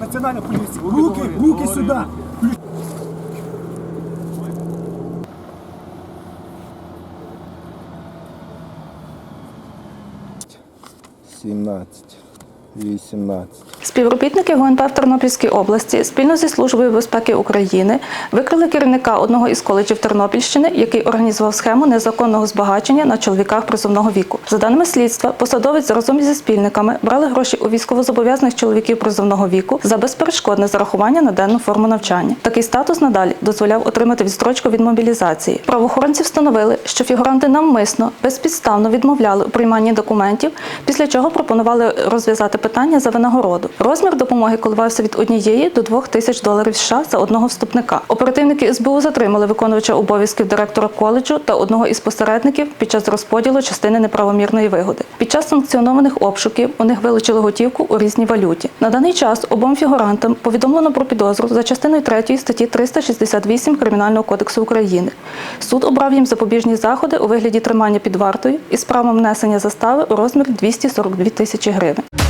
національна поліція. Руки, руки сюди. 17, 18. Співробітники ГУНП в Тернопільській області спільно зі Службою безпеки України викрили керівника одного із коледжів Тернопільщини, який організував схему незаконного збагачення на чоловіках призовного віку. За даними слідства, посадовець разом зі спільниками брали гроші у військовозобов'язаних чоловіків призовного віку за безперешкодне зарахування на денну форму навчання. Такий статус надалі дозволяв отримати відстрочку від мобілізації. Правоохоронці встановили, що фігуранти навмисно безпідставно відмовляли у прийманні документів, після чого пропонували розв'язати питання за винагороду. Розмір допомоги коливався від однієї до двох тисяч доларів США за одного вступника. Оперативники СБУ затримали виконувача обов'язків директора коледжу та одного із посередників під час розподілу частини неправомірної вигоди. Під час санкціонованих обшуків у них вилучили готівку у різній валюті. На даний час обом фігурантам повідомлено про підозру за частиною 3 статті 368 Кримінального кодексу України. Суд обрав їм запобіжні заходи у вигляді тримання під вартою із правом внесення застави у розмірі 242 тисячі гривень.